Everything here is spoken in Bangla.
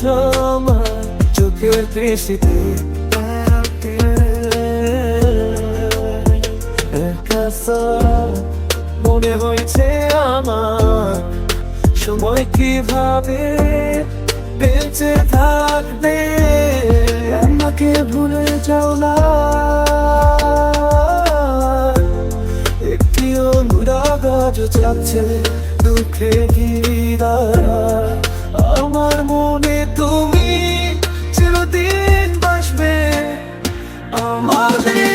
আছো আমার চোখের দৃষ্টিতে মনে হয়েছে আমার। সময় কীভাবে বেঁচে থাকবে, আমাকে ভুলে যাও না। একটি অনুরাগ আজ যাচ্ছে দুঃখে দাঁড়ায় more than